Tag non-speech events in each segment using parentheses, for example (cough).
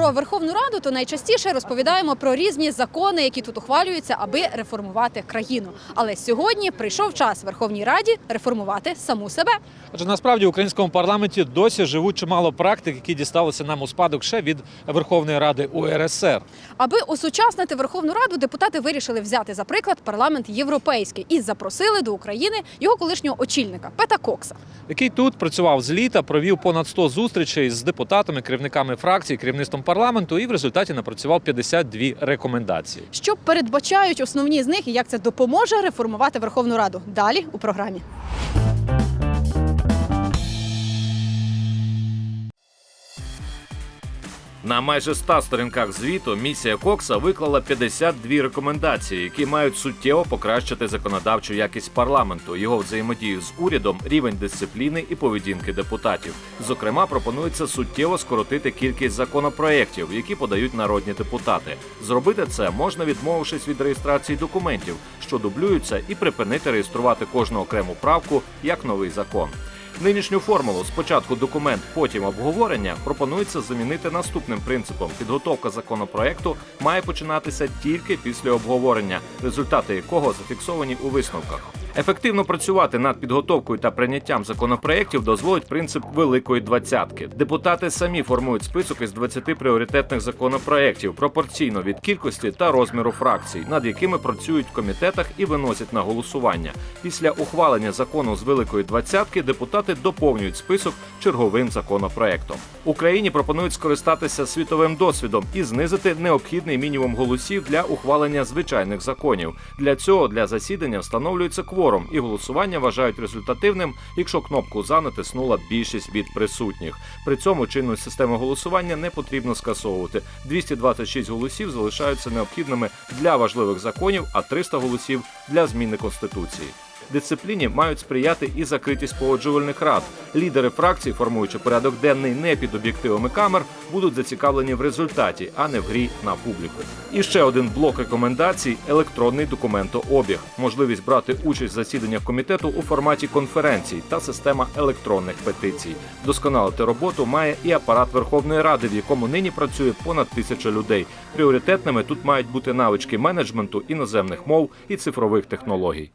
про Верховну Раду, то найчастіше розповідаємо про різні закони, які тут ухвалюються, аби реформувати країну. Але сьогодні прийшов час Верховній Раді реформувати саму себе. Адже насправді в українському парламенті досі живуть чимало практик, які дісталися нам у спадок ще від Верховної Ради УРСР. Аби осучаснити Верховну Раду, депутати вирішили взяти за приклад парламент європейський і запросили до України його колишнього очільника Пета Кокса. який тут працював з літа, провів понад 100 зустрічей з депутатами, керівниками фракцій, керівництвом парламенту і в результаті напрацював 52 рекомендації. Що передбачають основні з них і як це допоможе реформувати Верховну Раду? Далі у програмі. На майже 100 сторінках звіту місія Кокса виклала 52 рекомендації, які мають суттєво покращити законодавчу якість парламенту, його взаємодію з урядом, рівень дисципліни і поведінки депутатів. Зокрема, пропонується суттєво скоротити кількість законопроєктів, які подають народні депутати. Зробити це можна, відмовившись від реєстрації документів, що дублюються, і припинити реєструвати кожну окрему правку як новий закон. Нинішню формулу спочатку документ, потім обговорення пропонується замінити наступним принципом: підготовка законопроекту має починатися тільки після обговорення, результати якого зафіксовані у висновках. Ефективно працювати над підготовкою та прийняттям законопроєктів дозволить принцип великої двадцятки. Депутати самі формують список із 20 пріоритетних законопроєктів пропорційно від кількості та розміру фракцій, над якими працюють в комітетах і виносять на голосування. Після ухвалення закону з великої двадцятки депутати доповнюють список черговим законопроектом. Україні пропонують скористатися світовим досвідом і знизити необхідний мінімум голосів для ухвалення звичайних законів. Для цього для засідання встановлюється кворум, і голосування вважають результативним, якщо кнопку за натиснула більшість від присутніх. При цьому чинну систему голосування не потрібно скасовувати. 226 голосів залишаються необхідними для важливих законів, а 300 голосів для зміни конституції. Дисципліні мають сприяти і закритість погоджувальних рад. Лідери фракцій, формуючи порядок денний не під об'єктивами камер, будуть зацікавлені в результаті, а не в грі на публіку. І ще один блок рекомендацій електронний документообіг, можливість брати участь в засіданнях комітету у форматі конференцій та система електронних петицій. Досконалити роботу має і апарат Верховної Ради, в якому нині працює понад тисяча людей. Пріоритетними тут мають бути навички менеджменту іноземних мов і цифрових технологій.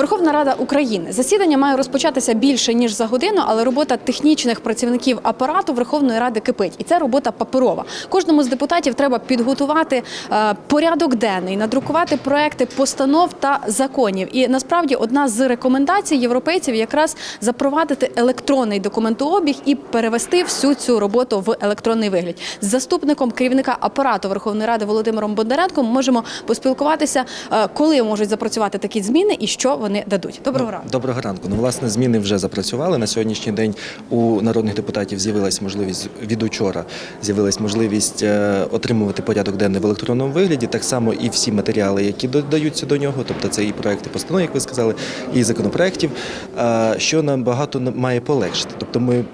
Верховна Рада України. Засідання має розпочатися більше ніж за годину, але робота технічних працівників апарату Верховної Ради кипить, і це робота паперова. Кожному з депутатів треба підготувати е, порядок денний, надрукувати проекти постанов та законів. І насправді одна з рекомендацій європейців якраз запровадити електронний документообіг і перевести всю цю роботу в електронний вигляд. З заступником керівника апарату Верховної Ради Володимиром Бондаренком можемо поспілкуватися, е, коли можуть запрацювати такі зміни і що вони дадуть. Доброго ранку. Доброго ранку. Ну, власне, зміни вже запрацювали. На сьогоднішній день у народних депутатів з'явилась можливість від учора з'явилась можливість е, отримувати порядок денний в електронному вигляді. Так само і всі матеріали, які додаються до нього, тобто це і проекти постанов, як ви сказали, і законопроєктів, е, що нам багато має полегшити. Тобто, ми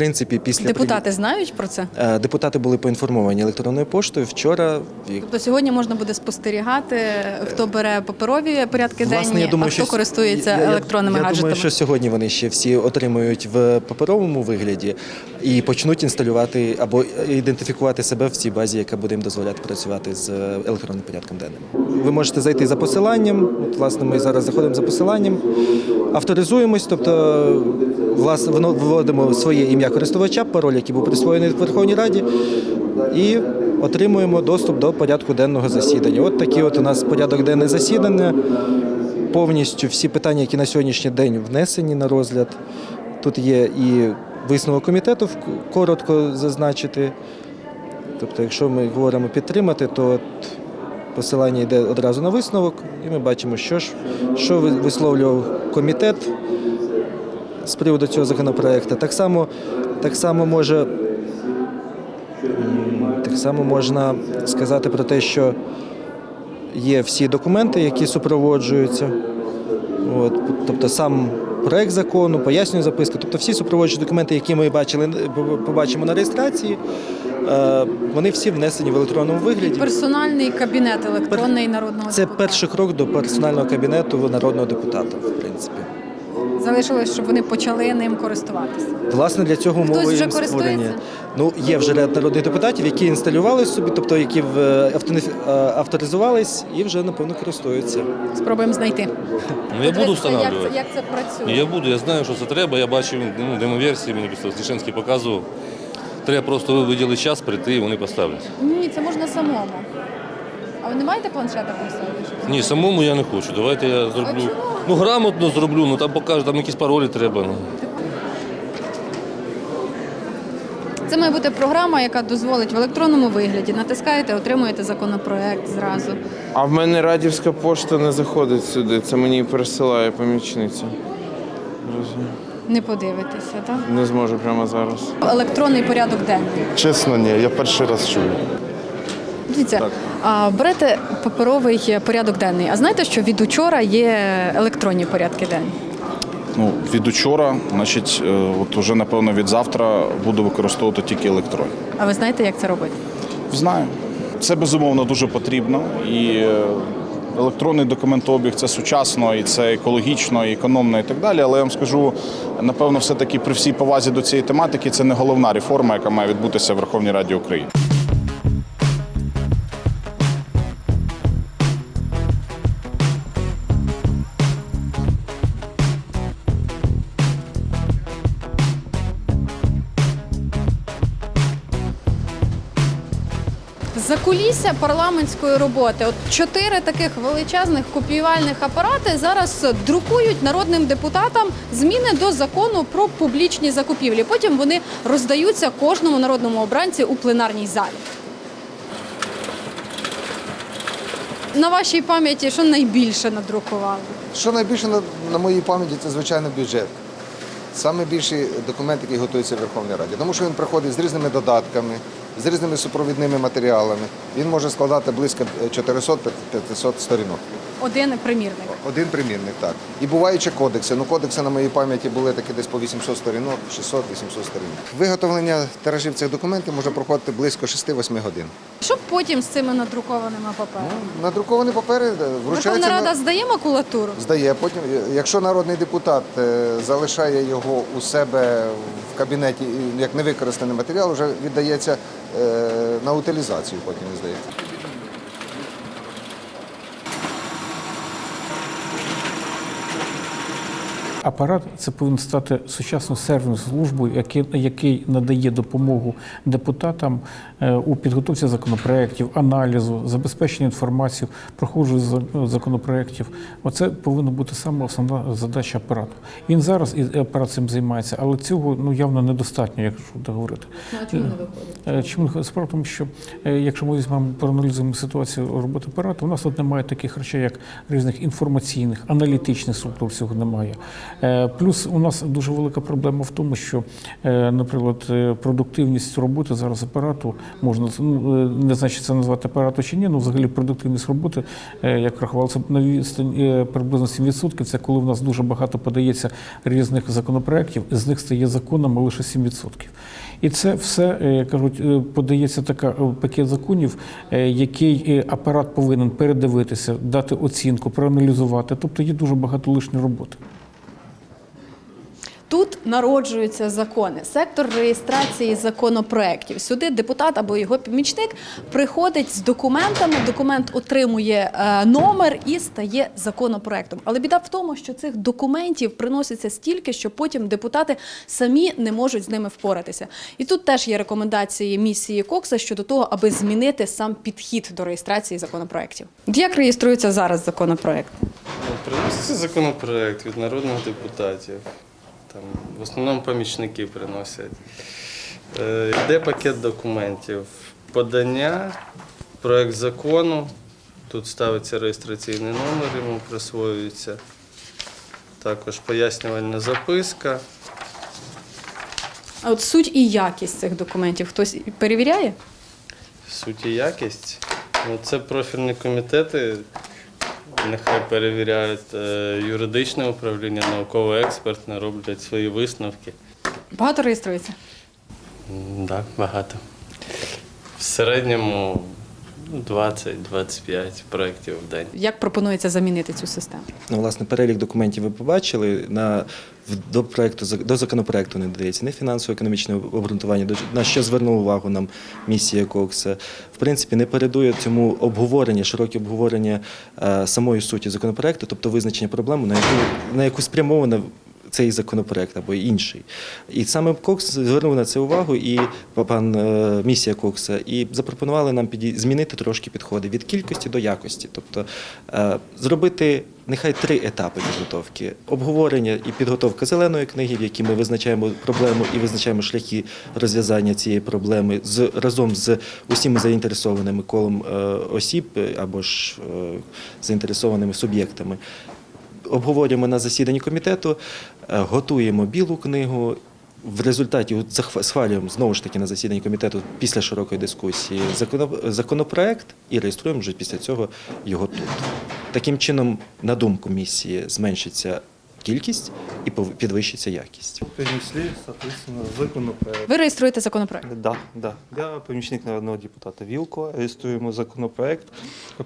принципі після Депутати знають про це. Е, депутати були поінформовані електронною поштою вчора. Тобто сьогодні можна буде спостерігати, хто бере паперові порядки денні, а хто користується я- я- електронними я, гаджетами. думаю, що сьогодні вони ще всі отримують в паперовому вигляді і почнуть інсталювати або ідентифікувати себе в цій базі, яка буде їм дозволяти працювати з електронним порядком денним. Ви можете зайти за посиланням. От, власне, ми зараз заходимо за посиланням, авторизуємось, тобто власне воно- вводимо своє ім'я користувача, пароль, який був присвоєний в Верховній Раді, і отримуємо доступ до порядку денного засідання. От такий от у нас порядок денний засідання. Повністю всі питання, які на сьогоднішній день внесені на розгляд. Тут є і висновок комітету, коротко зазначити. Тобто, якщо ми говоримо підтримати, то от посилання йде одразу на висновок, і ми бачимо, що ж що висловлював комітет з приводу цього законопроекту. Так само, так само може так само можна сказати про те, що є всі документи, які супроводжуються. От, тобто сам проект закону, пояснює записка, тобто всі супроводжуючі документи, які ми бачили, побачимо на реєстрації, е, вони всі внесені в електронному вигляді. Персональний кабінет електронний народного Це перший крок до персонального кабінету народного депутата, в принципі. Залишилось, щоб вони почали ним користуватися. Власне, для цього Хтось умови вже їм створені. Ну, є вже ряд народних депутатів, які інсталювали собі, тобто які в е, авторизувались і вже напевно користуються. Спробуємо знайти. Ну, я буду Як це, встановлювати. як це працює? Я буду, я знаю, що це треба. Я бачив ну, демоверсії, мені просто Стішинський показував. Треба просто виділити час, прийти і вони поставлять. Ні, це можна самому. А ви не маєте планшета собі? Ні, самому я не хочу. Давайте я зроблю. чому? Ну, грамотно зроблю, ну там покажу, там якісь паролі треба. Ну. Це має бути програма, яка дозволить в електронному вигляді. Натискаєте, отримуєте законопроект зразу. А в мене радівська пошта не заходить сюди. Це мені пересилає помічниця. Розумію. Не подивитеся, так? Не зможу прямо зараз. Електронний порядок денний. Чесно, ні, я перший раз чую. Дивіться, а, берете паперовий порядок денний. А знаєте, що від учора є електронні порядки денні? Ну, від учора, значить, е, от уже напевно від завтра буду використовувати тільки електронні. А ви знаєте, як це робити? Знаю. Це безумовно дуже потрібно. І е, електронний документообіг це сучасно, і це екологічно, і економно, і так далі. Але я вам скажу, напевно, все-таки при всій повазі до цієї тематики це не головна реформа, яка має відбутися в Верховній Раді України. Закулісся парламентської роботи. От чотири таких величезних копіювальних апарати зараз друкують народним депутатам зміни до закону про публічні закупівлі. Потім вони роздаються кожному народному обранці у пленарній залі. На вашій пам'яті що найбільше надрукували? Що найбільше на, на моїй пам'яті, це звичайно бюджет. Саме більший документ, який готується в Верховній Раді, тому що він приходить з різними додатками, з різними супровідними матеріалами. Він може складати близько 400-500 сторінок. Один примірник. Один примірник, так. І буваючи кодекси. Ну, кодекси на моїй пам'яті були такі десь по 800 сторінок, 600-800 сторінок. Виготовлення тиражів цих документів може проходити близько 6-8 годин. Що потім з цими надрукованими паперами? Надруковані папери е, Верховна вручаються. на- Рада здає макулатуру? Здає. Потім, якщо народний депутат е, залишає його у себе в кабінеті як невикористаний матеріал, вже віддається е, на утилізацію. Потім здається. Апарат це повинен стати сучасною сервісною службою, який, який надає допомогу депутатам е, у підготовці законопроєктів, аналізу, забезпеченні інформації, проходжу з- законопроєктів. Оце повинна бути саме основна задача апарату. Він зараз і апарат цим займається, але цього ну явно недостатньо, якщо так говорити. чому не виходить? Чому не? Справа в тому, що е, якщо ми візьмемо проаналізуємо ситуацію роботи апарату, у нас тут немає таких речей, як різних інформаційних, аналітичних структур цього немає. Е, Плюс у нас дуже велика проблема в тому, що, е, наприклад, е, продуктивність роботи зараз апарату можна ну, не значить це назвати апарату чи ні, ну взагалі продуктивність роботи, як рахувалося на відстані приблизно 7%, це коли в нас дуже багато подається різних законопроєктів, з них стає законом лише 7%. І це все кажуть, подається така пакет законів, який апарат повинен передивитися, дати оцінку, проаналізувати. Тобто є дуже багато лишньої роботи. Тут народжуються закони. Сектор реєстрації законопроєктів. Сюди депутат або його помічник приходить з документами. Документ отримує е, номер і стає законопроектом. Але біда в тому, що цих документів приноситься стільки, що потім депутати самі не можуть з ними впоратися. І тут теж є рекомендації місії Кокса щодо того, аби змінити сам підхід до реєстрації законопроєктів. Як реєструється зараз законопроект? Приноситься законопроект від народних депутатів. Там, в основному помічники приносять. Е, йде пакет документів. Подання, проект закону. Тут ставиться реєстраційний номер, йому присвоюється. Також пояснювальна записка. А от суть і якість цих документів хтось перевіряє? Суть і якість. Ну, це профільні комітети. Нехай перевіряють е, юридичне управління, науково-експертне, роблять свої висновки. Багато реєструється. Так, багато. В середньому 20-25 проєктів в день. Як пропонується замінити цю систему? Ну, власне, перелік документів ви побачили. На, до, проекту, до законопроекту не додається не фінансово-економічне обґрунтування, до- на що звернула увагу нам місія Кокса. В принципі, не передує цьому обговорення, широке обговорення е, самої суті законопроекту, тобто визначення проблеми, на яку, на яку спрямована цей законопроект або інший. І саме Кокс звернув на це увагу, і пан е, місія Кокса, і запропонували нам змінити трошки підходи від кількості до якості. Тобто е, зробити нехай три етапи підготовки: обговорення і підготовка зеленої книги, в якій ми визначаємо проблему і визначаємо шляхи розв'язання цієї проблеми з разом з усіма заінтересованими колом е, осіб або ж заінтересованими суб'єктами обговорюємо на засіданні комітету, готуємо білу книгу. В результаті схвалюємо знову ж таки на засіданні комітету після широкої дискусії законопроект і реєструємо вже після цього його тут. Таким чином, на думку місії, зменшиться кількість і підвищиться якість. Принесли, соответственно, законопроект. Ви реєструєте законопроект. Да, да. Я помічник народного депутата Вілко. Реєструємо законопроект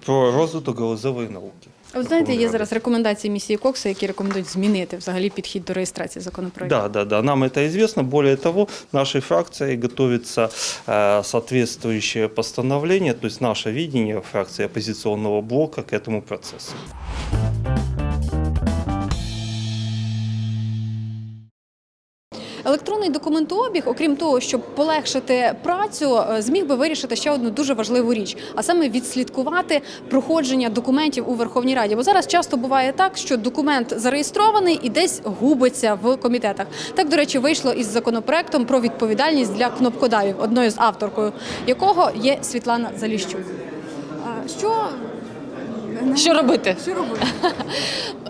про розвиток галузевої науки. Ви знаєте, є зараз рекомендації місії Кокса, які рекомендують змінити взагалі підхід до реєстрації законопроекту. Да, да, да. Нам это известно. Более того, нашей фракцией готовится э, соответствующее постановление, то есть наше видение фракции оппозиционного блока к этому процессу. Електронний документообіг, окрім того, щоб полегшити працю, е, зміг би вирішити ще одну дуже важливу річ, а саме відслідкувати проходження документів у Верховній Раді. Бо зараз часто буває так, що документ зареєстрований і десь губиться в комітетах. Так, до речі, вийшло із законопроектом про відповідальність для кнопкодавів, одною з авторкою якого є Світлана Заліщук. Що Що робити? Що робити? (laughs)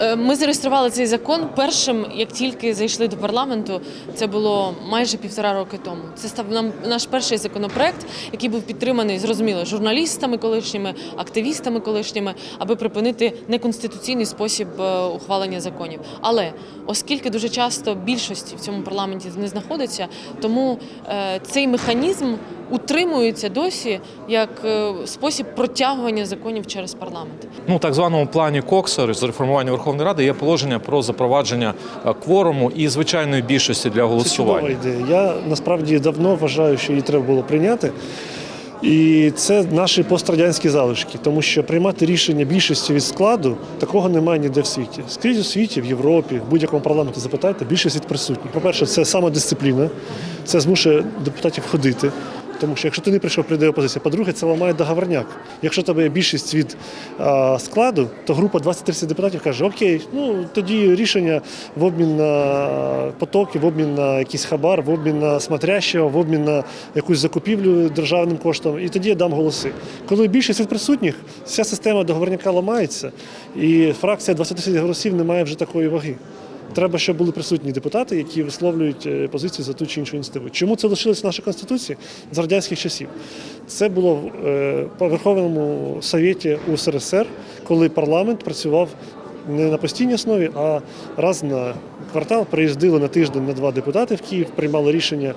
Е, Ми зареєстрували цей закон першим, як тільки зайшли до парламенту. Це було майже півтора роки тому. Це став нам наш перший законопроект, який був підтриманий, зрозуміло, журналістами колишніми, активістами колишніми, аби припинити неконституційний спосіб е, ухвалення законів. Але оскільки дуже часто більшості в цьому парламенті не знаходиться, тому е, цей механізм утримується досі як спосіб протягування законів через парламент. Ну, так званому плані Кокса з реформування Верховної Ради є положення про запровадження е, кворуму і звичайної більшості для Це чудова голосування. ідея. Я насправді давно вважаю, що її треба було прийняти. І це наші пострадянські залишки, тому що приймати рішення більшості від складу такого немає ніде в світі. Скрізь у світі, в Європі, в будь-якому парламенті запитайте, більшість від присутніх. По-перше, це самодисципліна, це змушує депутатів ходити. Тому що якщо ти не прийшов, прийде опозиція. По-друге, це ламає договорняк. Якщо тебе є більшість від а, складу, то група 20-30 депутатів каже: Окей, ну тоді рішення в обмін на потоки, в обмін на якийсь хабар, в обмін на смотрящого, в обмін на якусь закупівлю державним коштом, і тоді я дам голоси. Коли більшість від присутніх, вся система договорняка ламається, і фракція 20 голосів не має вже такої ваги. Треба, щоб були присутні депутати, які висловлюють е, позицію за ту чи іншу ініціативу. Чому це лишилось в нашій конституції з радянських часів? Це було в е, Верховному Совєті УСРСР, коли парламент працював не на постійній основі, а раз на квартал приїздили на тиждень на два депутати в Київ, приймали рішення,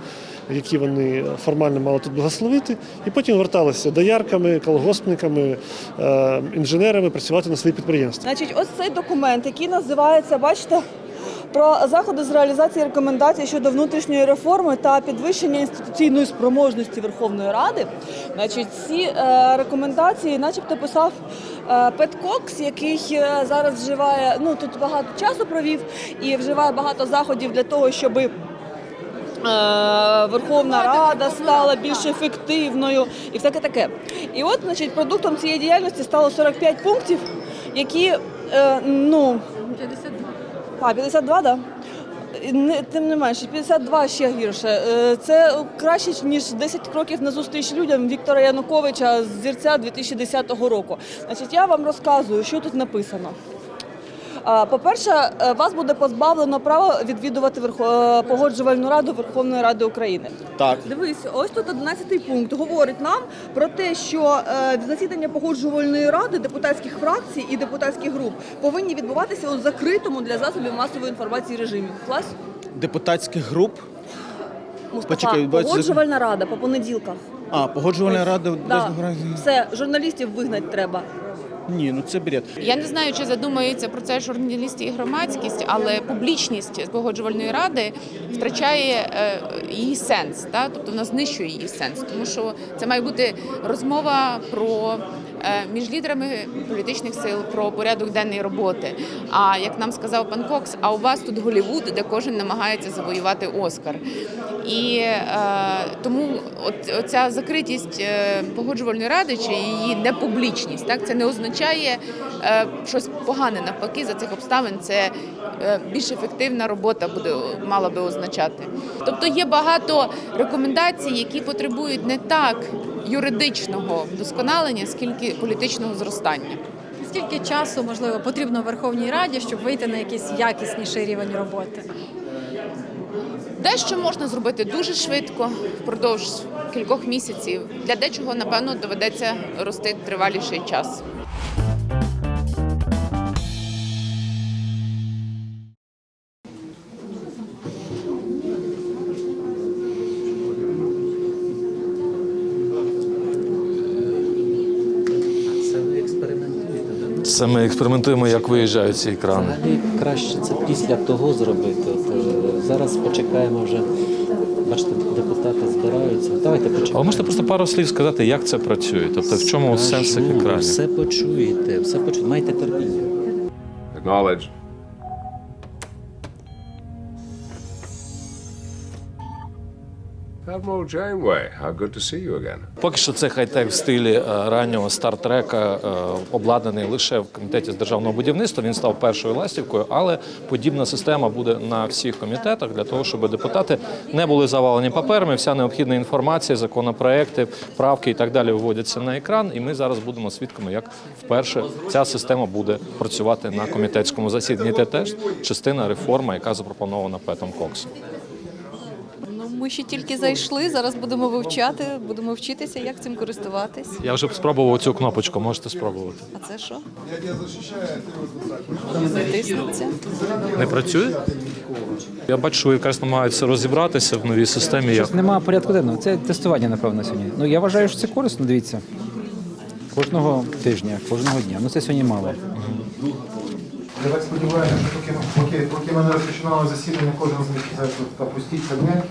які вони формально мали тут благословити, і потім верталися доярками, колгоспниками, е, інженерами працювати на свої підприємства. Значить, ось цей документ, який називається, бачите, про заходи з реалізації рекомендацій щодо внутрішньої реформи та підвищення інституційної спроможності Верховної Ради. Значить, ці е, рекомендації, начебто, писав е, Пет Кокс, який е, зараз вживає, ну тут багато часу провів і вживає багато заходів для того, щоби. е, Верховна Рада стала більш ефективною і всяке таке. І от, значить, продуктом цієї діяльності стало 45 пунктів, які ну 52. А, 52, так. Да? Тим не менше, 52 ще гірше. Е, Це краще, ніж 10 кроків на зустріч людям Віктора Януковича з зірця 2010 року. Значить, я вам розказую, що тут написано. По-перше, е, вас буде позбавлено права відвідувати е, погоджувальну раду Верховної Ради України. Так. Дивись, ось тут 11 пункт говорить нам про те, що е, засідання погоджувальної ради депутатських фракцій і депутатських груп повинні відбуватися у закритому для засобів масової інформації режимі. Клас? Депутатських груп Мустафа, Почекай, погоджувальна рада по понеділках. А, погоджувальна рада Да. Все, журналістів вигнати треба. Ні, ну це бред. Я не знаю, чи задумається про це журналісти і громадськість, але публічність погоджувальної ради втрачає е, її сенс. Та? Тобто вона знищує її сенс, тому що це має бути розмова про між лідерами політичних сил про порядок денної роботи. А як нам сказав пан Кокс, а у вас тут Голівуд, де кожен намагається завоювати Оскар. І е, тому от, оця закритість е, погоджувальної ради чи її непублічність, так це не означає е, щось погане. Навпаки, за цих обставин це е, більш ефективна робота буде мала би означати. Тобто є багато рекомендацій, які потребують не так юридичного вдосконалення, скільки політичного зростання. Скільки часу можливо потрібно Верховній Раді, щоб вийти на якийсь якісніший рівень роботи? Дещо можна зробити дуже швидко впродовж кількох місяців. Для дечого, напевно, доведеться рости триваліший час. Це ми експериментуємо, як виїжджають ці екрани. Взагалі краще це після того зробити. От, е, зараз почекаємо вже. Бачите, депутати збираються. Давайте А ви можете просто пару слів сказати, як це працює? Тобто в чому сенс цих Скажу, ви екранів? Все почуєте, все почуєте. Майте терпіння. Acknowledge. Admiral Janeway, how good to see you again. Поки що це хай-тек в стилі е, раннього стартрека, обладнаний лише в комітеті з державного будівництва. Він став першою ластівкою, але подібна система буде на всіх комітетах для того, щоб депутати не були завалені паперами. Вся необхідна інформація, законопроекти, правки і так далі виводяться на екран. І ми зараз будемо свідками, як вперше ця система буде працювати на комітетському засіданні. Це теж частина реформи, яка запропонована Петом Коксом. Ми ще тільки зайшли. Зараз будемо вивчати, будемо вчитися, як цим користуватись. Я вже спробував цю кнопочку, можете спробувати. А це що? Затиснеться. Не працює? Я бачу, що ви якраз намагаються розібратися в новій системі. Як Немає порядку денного. Це тестування, напевно, сьогодні. Ну я вважаю, що це корисно. Дивіться. Кожного тижня, кожного дня. Ну це сьогодні мало. Я так сподіваюся, що поки, поки, поки ми не розпочинали засідання, кожен з них сказав, що опустіть кабінет.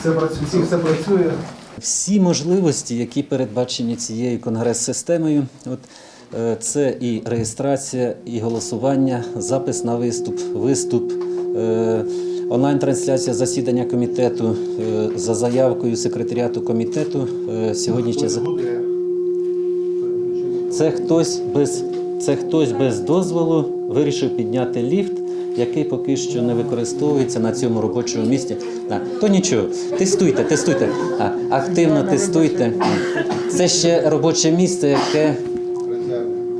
Все працює, всі все працює. Всі можливості, які передбачені цією конгрес-системою, от е, це і реєстрація, і голосування, запис на виступ, виступ, е, онлайн-трансляція засідання комітету е, за заявкою секретаріату комітету. е, Сьогодні за це хтось без це хтось без дозволу вирішив підняти ліфт, який поки що не використовується на цьому робочому місці. А, то нічого, тестуйте, тестуйте. А, активно тестуйте. Це ще робоче місце, яке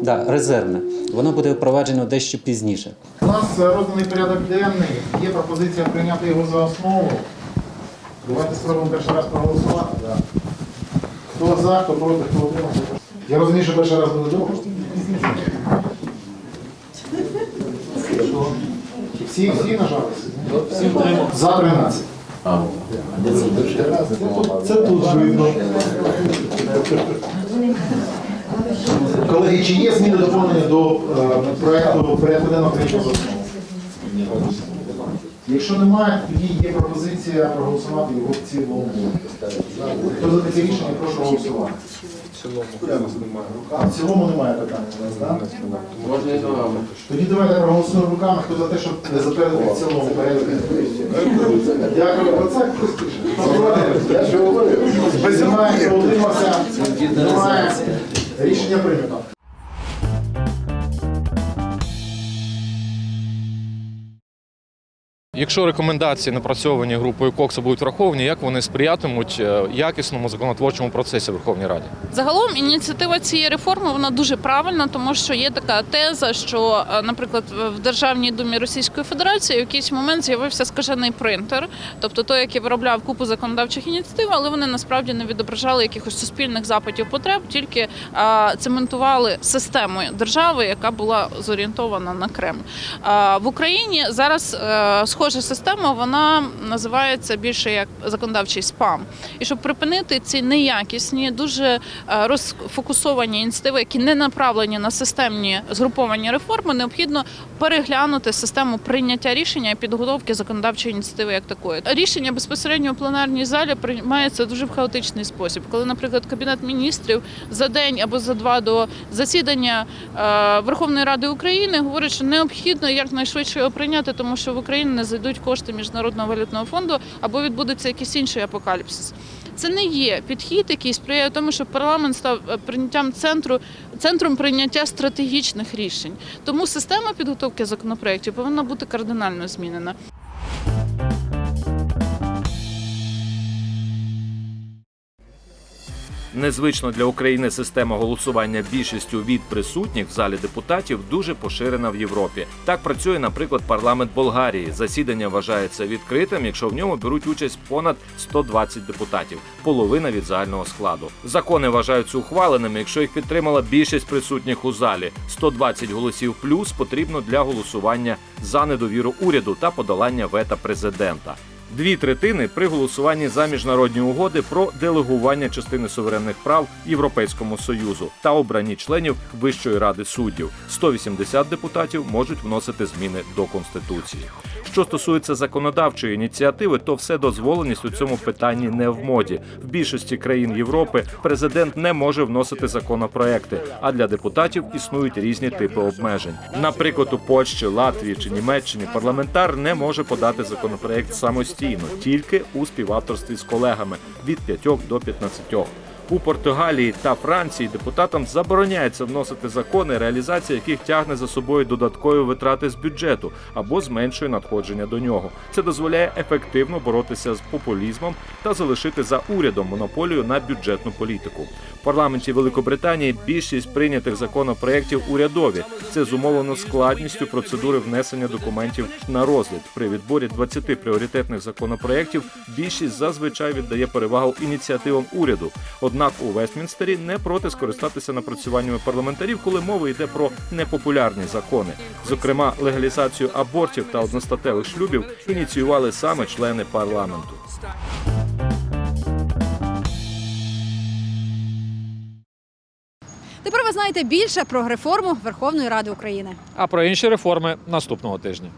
да, резервне. Воно буде впроваджено дещо пізніше. У нас е, розданий порядок денний, є пропозиція прийняти його за основу. Давайте спробуємо перший раз проголосувати. Да. Хто за, хто проти, хто утримався. Я розумію, що перший раз буде довго. Всі, всі нажалися? Всі За 13. Це тут видно. Колеги, чи є зміни доповнення до е, проекту порядку денного третього? Якщо немає, тоді є пропозиція проголосувати його в цілому. Хто за таке рішення, прошу голосувати. В цілому. А в цілому немає питань у нас, так? Можна і Тоді давайте проголосуємо руками, хто за те, щоб не затвердити в цілому порядок. Дякую. про це? Я що говорив? Без немає, утримався. Немає. Рішення прийнято. Якщо рекомендації напрацьовані групою Кокса будуть враховані, як вони сприятимуть е, якісному законотворчому процесі Верховній Раді? Загалом ініціатива цієї реформи вона дуже правильна, тому що є така теза, що, е, наприклад, в Державній думі Російської Федерації в якийсь момент з'явився скажений принтер, тобто той, який виробляв купу законодавчих ініціатив, але вони насправді не відображали якихось суспільних запитів потреб, тільки е, цементували систему держави, яка була зорієнтована на Кремль. Е, В Україні зараз е, схожа наша система вона називається більше як законодавчий спам. І щоб припинити ці неякісні, дуже е, розфокусовані ініціативи, які не направлені на системні згруповані реформи, необхідно переглянути систему прийняття рішення і підготовки законодавчої ініціативи як такої. Рішення безпосередньо у пленарній залі приймається дуже в хаотичний спосіб, коли, наприклад, кабінет міністрів за день або за два до засідання е, Верховної Ради України говорить, що необхідно якнайшвидше його прийняти, тому що в Україну не зайдуть кошти міжнародного валютного фонду або відбудеться якийсь інший апокаліпсис. Це не є підхід, який сприяє тому, щоб парламент став е, прийняттям центру центром прийняття стратегічних рішень. Тому система підготовки законопроєктів повинна бути кардинально змінена. Незвично для України система голосування більшістю від присутніх в залі депутатів дуже поширена в Європі. Так працює, наприклад, парламент Болгарії. Засідання вважається відкритим, якщо в ньому беруть участь понад 120 депутатів, половина від загального складу. Закони вважаються ухваленими, якщо їх підтримала більшість присутніх у залі. 120 голосів плюс потрібно для голосування за недовіру уряду та подолання вета президента. Дві третини при голосуванні за міжнародні угоди про делегування частини суверенних прав Європейському союзу та обранні членів Вищої ради суддів. 180 депутатів можуть вносити зміни до конституції. Що стосується законодавчої ініціативи, то все дозволеність у цьому питанні не в моді. В більшості країн Європи президент не може вносити законопроекти, а для депутатів існують різні типи обмежень. Наприклад, у Польщі, Латвії чи Німеччині парламентар не може подати законопроект самостійно, тільки у співавторстві з колегами від 5 до 15. У Португалії та Франції депутатам забороняється вносити закони, реалізація яких тягне за собою додаткові витрати з бюджету або зменшує надходження до нього. Це дозволяє ефективно боротися з популізмом та залишити за урядом монополію на бюджетну політику. В парламенті Великобританії більшість прийнятих законопроєктів урядові. Це зумовлено складністю процедури внесення документів на розгляд. При відборі 20 пріоритетних законопроєктів більшість зазвичай віддає перевагу ініціативам уряду. Однак у Вестмінстері не проти скористатися напрацюваннями парламентарів, коли мова йде про непопулярні закони. Зокрема, легалізацію абортів та одностатевих шлюбів ініціювали саме члени парламенту. Тепер ви знаєте більше про реформу Верховної Ради України. А про інші реформи наступного тижня.